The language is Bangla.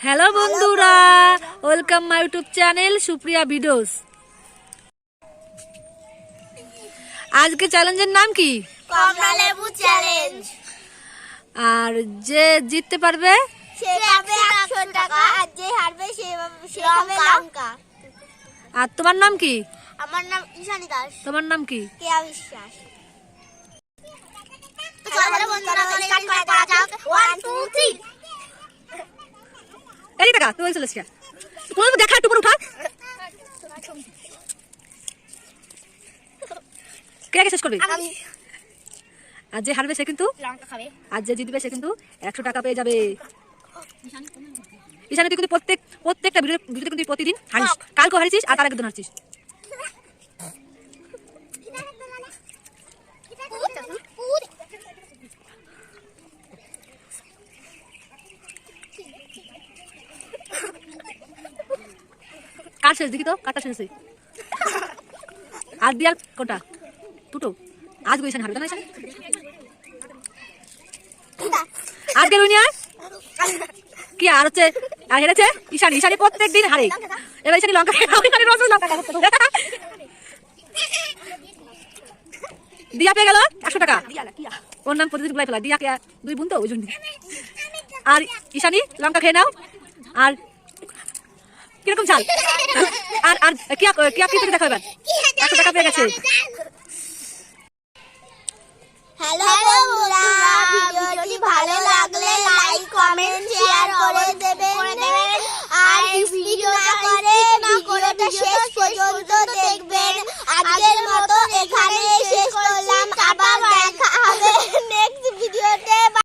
হ্যালো বন্ধুরা welcome my YouTube channel Supriya videos. আজকে চ্যালেঞ্জের নাম কি? কমলা লেবু চ্যালেঞ্জ। আর যে জিততে পারবে? সে পাবে 100 টাকা। আর যে হারবে সে সে পাবে লঙ্কা। আর তোমার নাম কি? আমার নাম ঈশানী দাস। তোমার নাম কি? কেয়া বিশ্বাস। চলো বন্ধুরা স্টার্ট করা যাক। 1 2 3 এদিকে টাকা তুই চলে আসিয়া তোমার দেখা একটু উঠা। কে শেষ করবি? আর যে হারবে সে কিন্তু? আর যে জিতবে সে কিন্তু একশো টাকা পেয়ে যাবে। ঈশানে তুই কিন্তু প্রত্যেক প্রত্যেকটা ভিডিও ভিডিওতে কিন্তু প্রতিদিন হারিস। কালকে হারিয়েছিস আর তার একদিন হারিয়েছিস। কার শেষ? দেখি তো শেষ? আর কোটা দুটো। আজ ঈশানি হারবে না রুনিয়া কি আর হচ্ছে? আর হেরেছে? ঈশানি প্রত্যেক দিন হারে। এবার ঈশানি লঙ্কা। দিয়া পেয়ে গেল একশো টাকা। ওর নাম প্রতিদিন গুলাই ফেলা। দিয়া দুই বোন তো, ওই জন্য। আর ঈশানি লঙ্কা খেয়ে নাও। আর কীরকম চাল আর আর কিয়া কিয়া কি দেখা এবার একশো টাকা পেয়ে গেছে। হ্যালো বন্ধুরা, ভিডিওটি ভালো লাগলে লাইক কমেন্ট শেয়ার করে দেবেন। আর ভিডিওটা করে ভিডিওটা শেষ